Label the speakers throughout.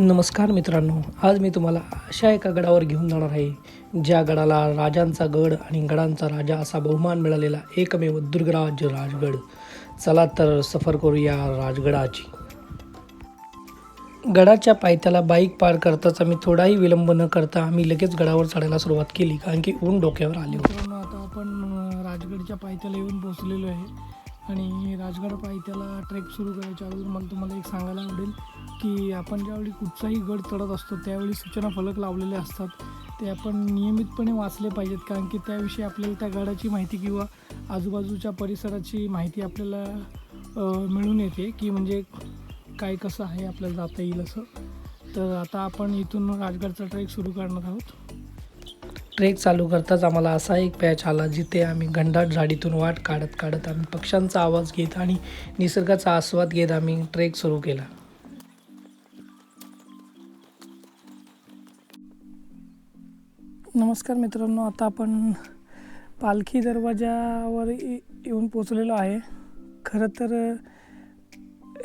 Speaker 1: नमस्कार मित्रांनो आज मी तुम्हाला अशा एका गडावर घेऊन जाणार आहे ज्या गडाला राजांचा गड आणि गडांचा राजा असा बहुमान मिळालेला एकमेव दुर्गराज राजगड. चला तर सफर करूया राजगडाची. गडाच्या पायथ्याला बाईक पार करताच आम्ही थोडाही विलंब न करता आम्ही लगेच गडावर चढायला सुरुवात केली कारण की ऊन डोक्यावर आले होते. आता आपण राजगडच्या पायथ्याला येऊन पोहोचलेलो आहे. आणि राजगड पायथ्याला ट्रेक सुरू करायच्या अगोदर मला तुम्हाला एक सांगायला आवडेल की आपण ज्यावेळी कुठचाही गड चढत असतो त्यावेळी सूचना फलक लावलेले असतात. ते आपण नियमितपणे वाचले पाहिजेत कारण की त्याविषयी आपल्याला त्या गडाची माहिती किंवा आजूबाजूच्या परिसराची माहिती आपल्याला मिळून येते की म्हणजे काय कसं आहे आपल्याला जाता येईल असं. तर आता आपण इथून राजगडचा ट्रेक सुरू करणार आहोत. ट्रेक चालू करताच आम्हाला असा एक पॅच आला जिथे आम्ही घंडाट झाडीतून वाट काढत काढत आम्ही पक्ष्यांचा आवाज घेत आणि निसर्गाचा आस्वाद घेत आम्ही ट्रेक सुरू केला. नमस्कार मित्रांनो आता आपण पालखी दरवाजावर ये- येऊन पोचलेलो आहे. खरं तर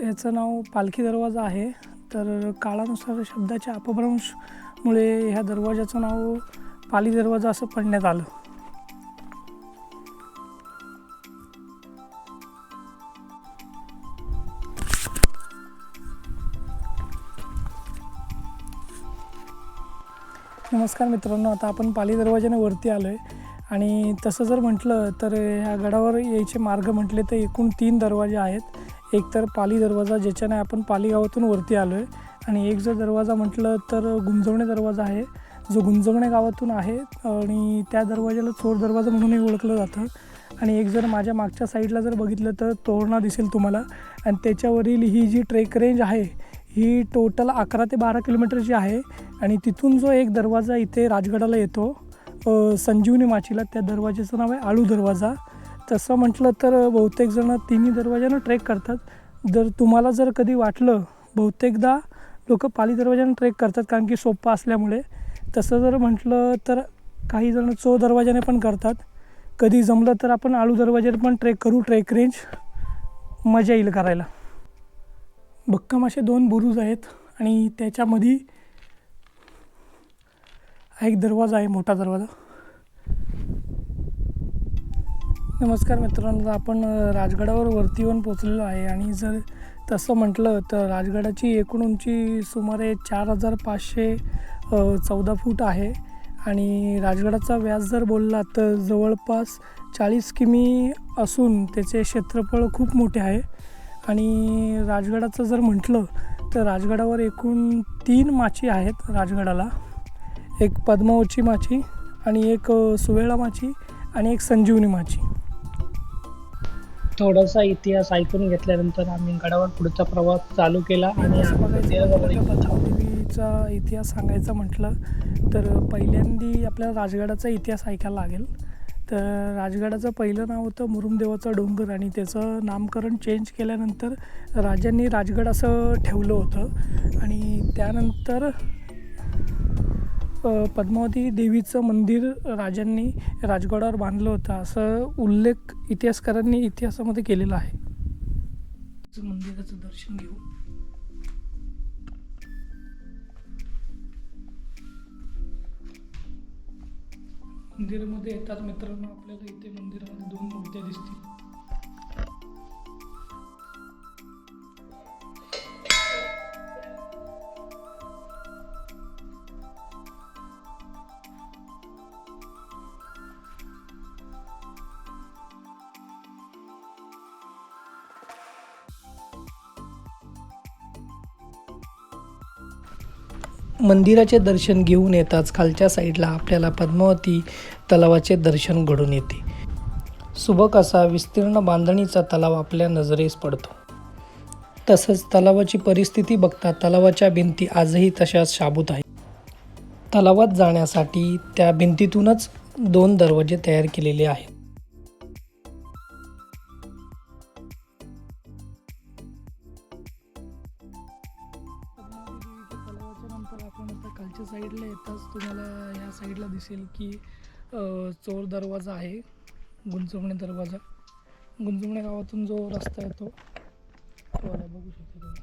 Speaker 1: याचं नाव पालखी दरवाजा आहे. तर काळानुसार शब्दाच्या अपभ्रंशमुळे ह्या दरवाजाचं नाव पाली दरवाजा असं पडण्यात आलं. नमस्कार मित्रांनो आता आपण पाली दरवाजाने वरती आलो आहे आणि तसं जर म्हटलं तर ह्या गडावर यायचे मार्ग म्हटले तर एकूण तीन दरवाजे आहेत. एक तर पाली दरवाजा ज्याच्याने आपण पाली गावातून वरती आलो आहे आणि एक जर दरवाजा म्हटलं तर गुंजवणे दरवाजा आहे. जो गुंजवणे गावातून आहे आणि त्या दरवाजाला चोर दरवाजा म्हणूनही ओळखलं जातं. आणि एक जर माझ्या मागच्या साईडला जर बघितलं तर तोरणा दिसेल तुम्हाला. आणि त्याच्यावरील ही जी ट्रेक रेंज आहे ही टोटल अकरा ते बारा किलोमीटरची आहे. आणि तिथून जो एक दरवाजा इथे राजगडाला येतो संजीवनी माचीला त्या दरवाजाचं नाव आहे आळू दरवाजा. तसं म्हटलं तर बहुतेक जण तिन्ही दरवाजानं ट्रेक करतात. जर तुम्हाला जर कधी वाटलं बहुतेकदा लोक पाली दरवाजानं ट्रेक करतात कारण की सोपं असल्यामुळे. तसं जर म्हटलं तर काही जण चो दरवाजाने पण करतात. कधी जमलं तर आपण आळू दरवाजाने पण ट्रेक करू ट्रेक रेंज मजा येईल करायला. भक्कम असे दोन बुरुज आहेत आणि त्याच्यामध्ये हा एक दरवाजा आहे मोठा दरवाजा. नमस्कार मित्रांनो आपण राजगडावर वरती येऊन पोचलेलो आहे आणि जर तसं म्हटलं तर राजगडाची एकूण उंची सुमारे चार हजार पाचशे चौदा फूट आहे. आणि राजगडाचा व्यास जर बोलला तर जवळपास चाळीस किमी असून त्याचे क्षेत्रफळ खूप मोठे आहे. आणि राजगडाचं जर म्हटलं तर राजगडावर एकूण तीन माची आहेत राजगडाला. एक पद्मावती माची आणि एक सुवेळा माची आणि एक संजीवनी माची. थोडासा इतिहास ऐकून घेतल्यानंतर आम्ही गडावर पुढचा प्रवास चालू केला आणि राजगडाचा इतिहास सांगायचा म्हटलं तर पहिल्यांदी आपल्याला राजगडाचा इतिहास ऐकायला लागेल. तर राजगडाचं पहिलं नाव होतं मुरुमदेवाचा डोंगर आणि त्याचं नामकरण चेंज केल्यानंतर राजांनी राजगड असं ठेवलं होतं. आणि त्यानंतर पद्मावती देवीचं मंदिर राजांनी राजगडावर बांधलं होतं. असं उल्लेख इतिहासकारांनी इतिहासामध्ये केलेला आहे. मंदिराचं दर्शन घेऊ. मंदिरामध्ये येतात मित्रांनो आपल्याला इथे मंदिरामध्ये दोन मूर्त्या दिसतील. मंदिराचे दर्शन घेऊन येताच खालच्या साईडला आपल्याला पद्मावती तलावाचे दर्शन घडून येते. सुबक असा विस्तीर्ण बांधणीचा तलाव आपल्या नजरेस पडतो. तसंच तलावाची परिस्थिती बघता तलावाच्या भिंती आजही तशाच शाबूत आहेत. तलावात जाण्यासाठी त्या भिंतीतूनच दोन दरवाजे तयार केलेले आहेत. दिसेल की चोर दरवाजा आहे गुंजवणे दरवाजा. गुंजवणे गावातून जो रस्ता येतो तो बघू शकता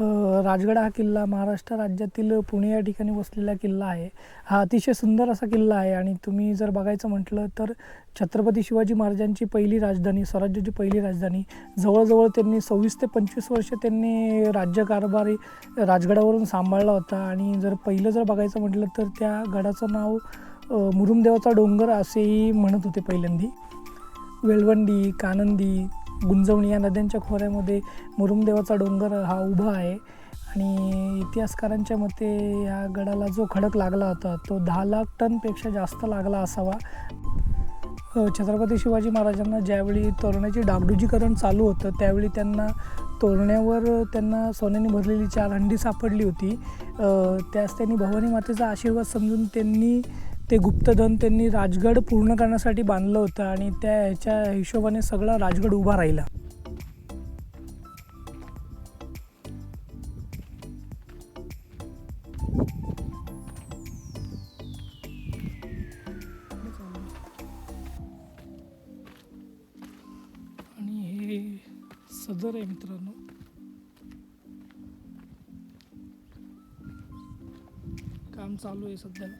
Speaker 1: राजगड हा किल्ला महाराष्ट्र राज्यातील पुणे या ठिकाणी वसलेला किल्ला आहे. हा अतिशय सुंदर असा किल्ला आहे आणि तुम्ही जर बघायचं म्हटलं तर छत्रपती शिवाजी महाराजांची पहिली राजधानी स्वराज्याची पहिली राजधानी जवळजवळ त्यांनी सव्वीस ते पंचवीस वर्ष त्यांनी राज्यकारभारी राजगडावरून सांभाळला होता. आणि जर पहिलं जर बघायचं म्हटलं तर त्या गडाचं नाव मुरुमदेवाचा डोंगर असेही म्हणत होते पहिल्यांदी. वेळवंडी कानंदी गुंजवणी या नद्यांच्या खोऱ्यामध्ये मुरुमदेवाचा डोंगर हा उभा आहे. आणि इतिहासकारांच्या मते या गडाला जो खडक लागला होता तो दहा लाख टनपेक्षा जास्त लागला असावा. छत्रपती शिवाजी महाराजांना ज्यावेळी तोरण्याचे डागडुजीकरण चालू होतं त्यावेळी त्यांना तोरण्यावर त्यांना सोन्याने भरलेली चार हंडी सापडली होती. त्यास त्यांनी भवानी मातेचा आशीर्वाद समजून त्यांनी ते गुप्तधन त्यांनी राजगड पूर्ण करण्यासाठी बांधलं होतं आणि त्या ह्याच्या हिशोबाने सगळा राजगड उभा राहिला. आणि हे सदर आहे मित्रांनो. काम चालू आहे सध्याला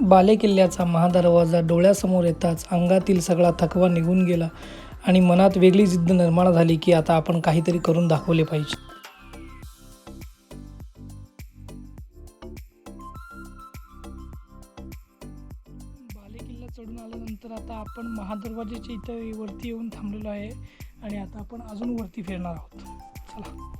Speaker 1: बालेकिल्ल्याचा महादरवाजा डोळ्यासमोर येताच अंगातील सगळा थकवा निघून गेला आणि मनात वेगळी जिद्द निर्माण झाली की आता आपण काहीतरी करून दाखवले पाहिजे. बालेकिल्ला चढून आल्यानंतर आता आपण महादरवाजेच्या इथं वरती येऊन थांबलेलो आहे आणि आता आपण अजून वरती फिरणार आहोत. चला.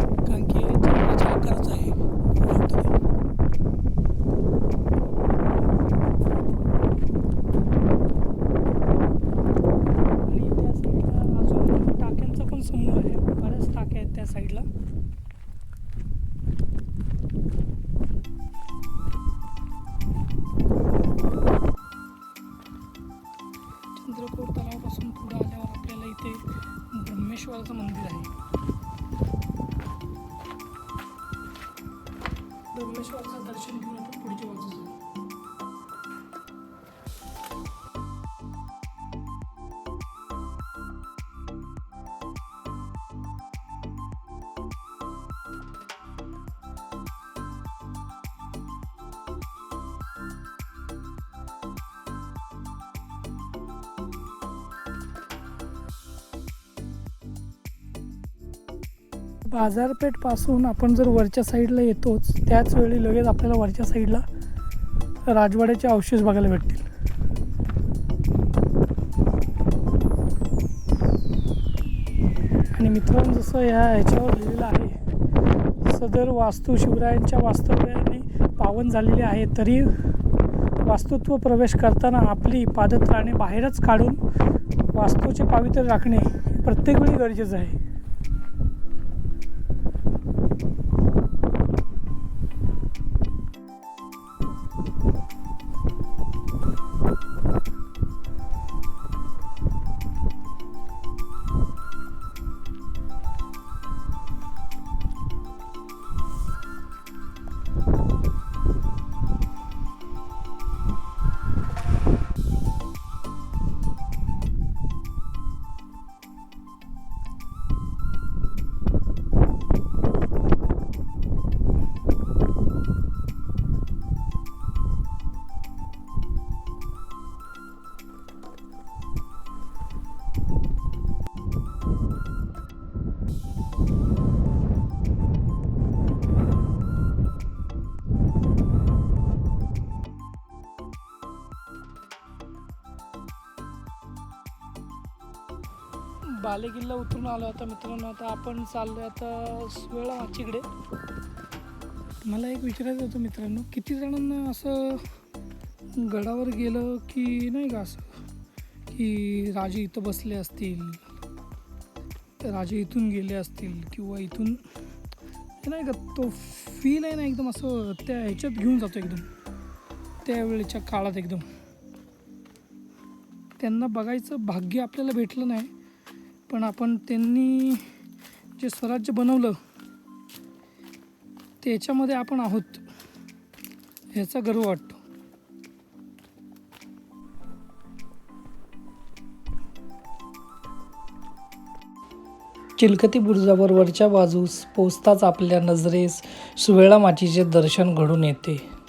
Speaker 1: ब्रह्मेश्वराचं दर्शन घेऊन बाजारपेठपासून आपण जर वरच्या साईडला येतोच त्याच वेळी लगेच आपल्याला वरच्या साईडला राजवाड्याचे अवशेष बघायला भेटतील. आणि मित्रांनो जसं ह्या ह्याच्यावर लिहिलेलं आहे सदर वास्तू शिवरायांच्या वास्तव्याने पावन झालेली आहे तरी वास्तुत्व प्रवेश करताना आपली पादत्राणे बाहेरच काढून वास्तूचे पावित्र्य राखणे प्रत्येक वेळी गरजेचं आहे. बालेकिल्ला उतरून आलो आता मित्रांनो. आता आपण चाललो आता सुवेळा माचीकडे मला एक विचारायचं होतं मित्रांनो किती जणांना असं गडावर गेलं की नाही का असं? की राजे इथं बसले असतील राजे इथून गेले असतील किंवा इथून नाही का तो फील आहे ना एकदम असं त्या ह्याच्यात घेऊन जातो एकदम त्यावेळेच्या काळात एकदम. त्यांना बघायचं भाग्य आपल्याला भेटलं नाही. पण आपण त्यांनी जे स्वराज्य बनवलं त्याच्यामध्ये आपण आहोत ह्याचा गर्व वाटतो. चिलखती बुरुजावर वरच्या बाजूस पोचताच आपल्या नजरेस सुवेळा माचीचे दर्शन घडून येते.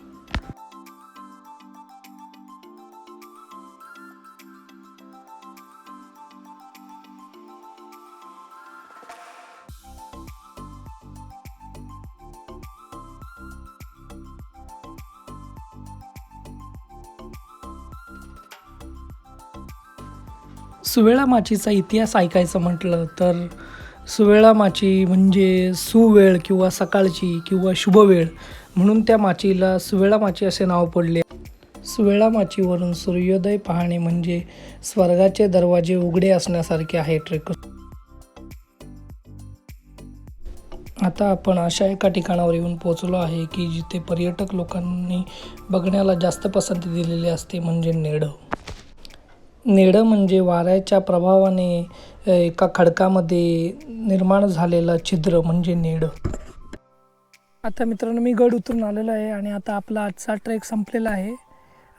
Speaker 1: सुवेळा माचीचा इतिहास ऐकायचं म्हटलं तर सुवेळा माची म्हणजे सुवेळ किंवा सकाळची किंवा शुभवेळ म्हणून त्या माचीला सुवेळा माची असे नाव पडले. सुवेळा माचीवरून सूर्योदय पाहणे म्हणजे स्वर्गाचे दरवाजे उघडे असण्यासारखे आहे ट्रेक. आता आपण अशा एका ठिकाणावर येऊन पोहोचलो आहे की जिथे पर्यटक लोकांनी बघण्याला जास्त पसंती दिलेली असते म्हणजे नेडं नेडं म्हणजे वाऱ्याच्या प्रभावाने एका खडकामध्ये निर्माण झालेलं छिद्र म्हणजे नेडं आता मित्रांनो मी गड उतरून आलेलो आहे आणि आता आपला आजचा ट्रेक संपलेला आहे.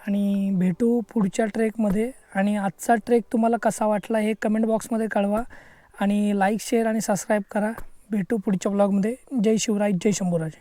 Speaker 1: आणि भेटू पुढच्या ट्रेकमध्ये. आणि आजचा ट्रेक तुम्हाला कसा वाटला हे कमेंट बॉक्समध्ये कळवा. आणि लाईक शेअर आणि सबस्क्राईब करा. भेटू पुढच्या ब्लॉगमध्ये. जय शिवराय जय शंभूराज.